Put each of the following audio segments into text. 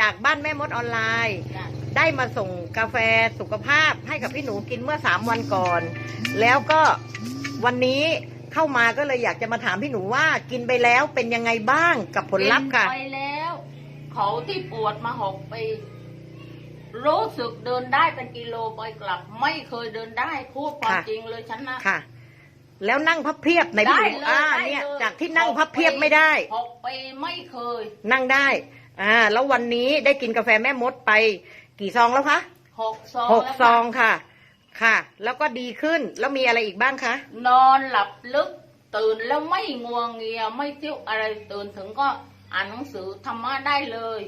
จากบ้านแม่มดออนไลน์จ้ะได้มาส่งกาแฟสุขภาพให้กับพี่หนูกินเมื่อสามวันก่อน แล้วก็วันนี้เข้ามาก็เลยอยากจะมาถามพี่หนูว่ากินไปแล้วเป็นยังไงบ้างกับผลลัพธ์ค่ะกินไปแล้ว เขาที่ปวดมาหกปีรู้สึกเดินได้เป็นกิโลไปกลับ ไม่เคยเดินได้พูดความค่ะจริงเลยฉันนะค่ะ แล้วนั่งพับเพียบในพี่หนูได้เลยอ่าได้เนี่ยเลยจากที่นั่งพับเพียบไม่ได้หกปีไม่เคย นั่งได้ อ่า แล้ววันนี้ได้กินกาแฟแม่มดไป กี่ซองแล้วคะหกซองหกแล้วซองค่ะ ค่ะ แล้วก็ดีขึ้น แล้วมีอะไรอีกบ้างคะ นอนหลับลึก ตื่นแล้วไม่งัวงเงียไม่เที่ยวอะไรตื่นถึงก็อ่านหนังสือธรรมะได้เลย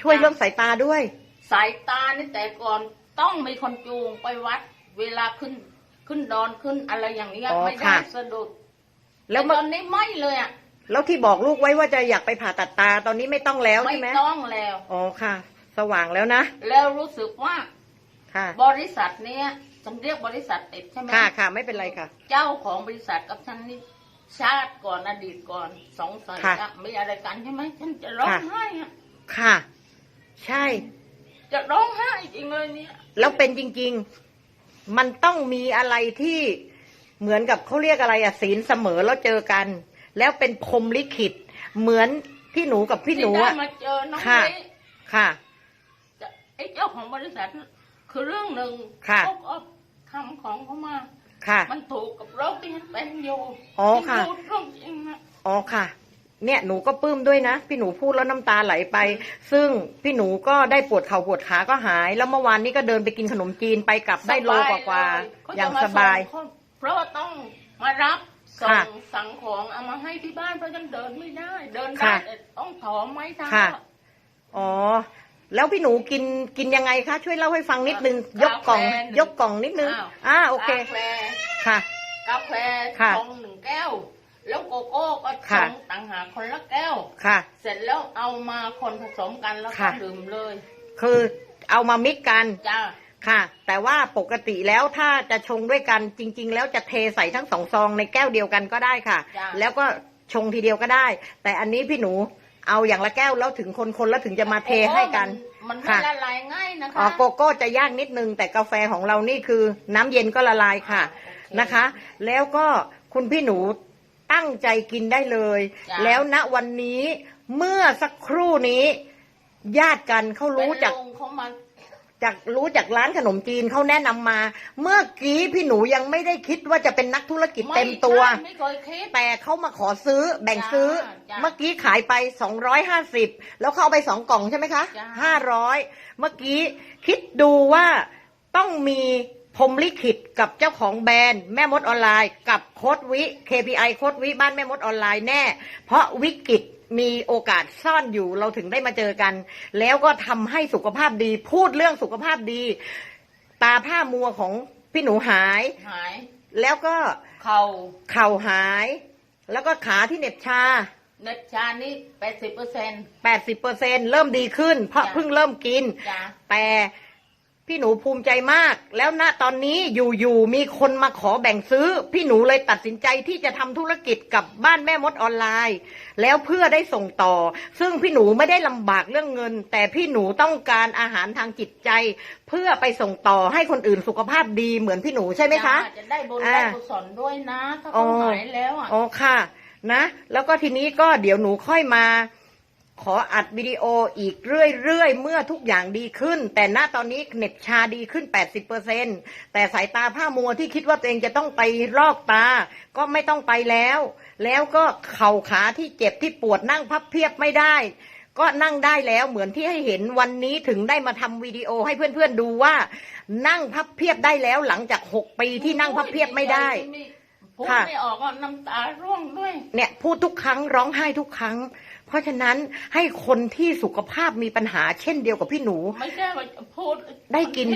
ช่วยเรื่องสายตาด้วย สายตานี่แต่ก่อนต้องมีคนจูงไปวัด เวลาขึ้นขึ้นดอนขึ้นอะไรอย่างเนี้ยอ๋อไม่ได้ค่ะ สะดุดแล้วต่เมื่ตออนนี้ไม่เลยอะ แล้วที่บอกลูกไว้ว่าจะอยากไปผ่าตัดตาตอนนี้ไม่ต้องแล้วไม่ใช่ไหมต้องแล้ว อ๋อค่ะ สว่างแล้วนะ แล้วรู้สึกว่าค่ะ บริษัทเนี้ยฉันเรียกบริษัทติดใช่ไหมค่ะค่ะไม่เป็นไรค่ะ เจ้าของบริษัทกับฉันนี่ชาติก่อนอดีตก่อนสงสัยค่ะอะมีอะไรกันใช่ไหมฉันจะร้องค่ะไห้อะค่ะ ใช่ จะร้องไห้จริงเลยเนี่ยแล้วเป็นจริง ๆ มันต้องมีอะไรที่เหมือนกับเขาเรียกอะไรอะศีลเสมอแล้วเจอกัน แล้วเป็นพรหมลิขิต เหมือนพี่หนูกับพี่หนูที่ได้อะมาเจอน้องค่ะเล็กค่ะจะไอ้เจ้าของบริษัท คือเรื่องหนึ่งค่ะ เขาก็ทำของเขามา ค่ะ มันถูกกับโรคที่ฉันเป็นอยู่อ๋อค่ะ ที่พูดเรื่องจริงนะอ๋อค่ะ เนี่ยหนูก็ปลื้มด้วยนะ พี่หนูพูดแล้วน้ำตาไหลไป ซึ่งพี่หนูก็ได้ปวดเข่าปวดขาก็หาย แล้วเมื่อวานนี้ก็เดินไปกินขนมจีนไปกลับได้โลกว่าเลยๆอย่างสบายเขจะมส่งเพราะว่าต้องมารับ ส่งค่ะสั่งของเอามาให้ที่บ้านเพราะฉันเดินไม่ได้ เดินได้ค่ะแต่ต้องถอไม้เท้าค่ะ อ๋อ แล้วพี่หนูกินกินยังไงคะ ช่วยเล่าให้ฟังนิดนึง ยกกล่อง ยกกล่องนิดนึง อ่าโอเค กาแฟค่ะ กาแฟค่ะชงหนึ่งแก้ว แล้วโกโก้ก็ชค่ะ งต่างหากคนละแก้ว ค่ะ เสร็จแล้วเอามาคนผสมกันแล้วก็ค่ะ ดื่มเลยคือเอามามิกกัน จ้า ค่ะ แต่ว่าปกติแล้วถ้าจะชงด้วยกันจริง ๆ แล้วจะเทใส่ทั้งสองซองในแก้วเดียวกันก็ได้ค่ะ จ้ะ แล้วก็ชงทีเดียวก็ได้ แต่อันนี้พี่หนูเอาอย่างละแก้วแล้วถึงคนคนๆแล้วถึงจะมาเทให้กัน มันไม่ค่ะ ละลายง่ายนะคะ อ๋อโกโก้จะยากนิดนึงแต่กาแฟของเรานี่คือน้ำเย็นก็ละลายค่ะโอเคนะคะ แล้วก็คุณพี่หนูตั้งใจกินได้เลย จ้ะ แล้วณวันนี้เมื่อสักครู่นี้ ญาติกันเขารู้จากเป็นลุงเขามา จากรู้จากร้านขนมจีนเขาแนะนำมา เมื่อกี้พี่หนูยังไม่ได้คิดว่าจะเป็นนักธุรกิจเต็มตัว ไใช่ไม่เคยคิด แต่เขามาขอซื้อแบ่งซื้อ จ้ะเมื่อกี้ขายไป 250 แล้วเขาเอาไปสองกล่องใช่ไหมคะ จ้ะ 500 เมื่อกี้คิดดูว่าต้องมีพรหมลิขิตกับเจ้าของแบรนด์แม่มดออนไลน์ กับโค้ดวิ KPI โค้ดวิบ้านแม่มดออนไลน์แน่ เพราะวิกฤต มีโอกาสซ่อนอยู่เราถึงได้มาเจอกัน แล้วก็ทำให้สุขภาพดี พูดเรื่องสุขภาพดี ตาผ้ามัวของพี่หนูหาย หาย แล้วก็เขาเข่าหาย แล้วก็ขาที่เหน็บชาเน็ตชานี่แปดสิบเปอร์เซ็นต์80%เริ่มดีขึ้น เพราะจ้ะเพิ่งเริ่มกิน จ้าแต่ พี่หนูภูมิใจมาก แล้วณตอนนี้อยู่ๆมีคนมาขอแบ่งซื้อ พี่หนูเลยตัดสินใจที่จะทำธุรกิจกับบ้านแม่มดออนไลน์ แล้วเพื่อได้ส่งต่อ ซึ่งพี่หนูไม่ได้ลำบากเรื่องเงิน แต่พี่หนูต้องการอาหารทางจิตใจ เพื่อไปส่งต่อให้คนอื่นสุขภาพดีเหมือนพี่หนูใช่ไหมคะจ้าจะได้บุญอ่าได้กุศลด้วยนะถ้าอ๋เขาอหายแล้วอะอ๋อค่ะ นะ แล้วก็ทีนี้ก็เดี๋ยวหนูค่อยมา ขออัดวิดีโออีกเรื่อยๆ เมื่อทุกอย่างดีขึ้น แต่ณตอนนี้เน็บชาดีขึ้น 80%แต่สายตาผ้ามัวที่คิดว่าตัวเองจะต้องไปลอกตา ก็ไม่ต้องไปแล้ว แล้วก็เข่าขาที่เจ็บที่ปวดนั่งพับเพียบไม่ได้ ก็นั่งได้แล้วเหมือนที่ให้เห็นวันนี้ถึงได้มาทำวิดีโอให้เพื่อนๆดูว่า นั่งพับเพียบได้แล้วหลังจาก 6 ปีที่นั่งพับเพียบไม่ได้ พูดค่ะ ไม่ออกอะน้ำตาร่วงด้วย เนี่ยพูดทุกครั้งร้องไห้ทุกครั้ง เพราะฉะนั้นให้คนที่สุขภาพมีปัญหาเช่นเดียวกับพี่หนู ไม่ใช่ว่าจะพูด ได้กิน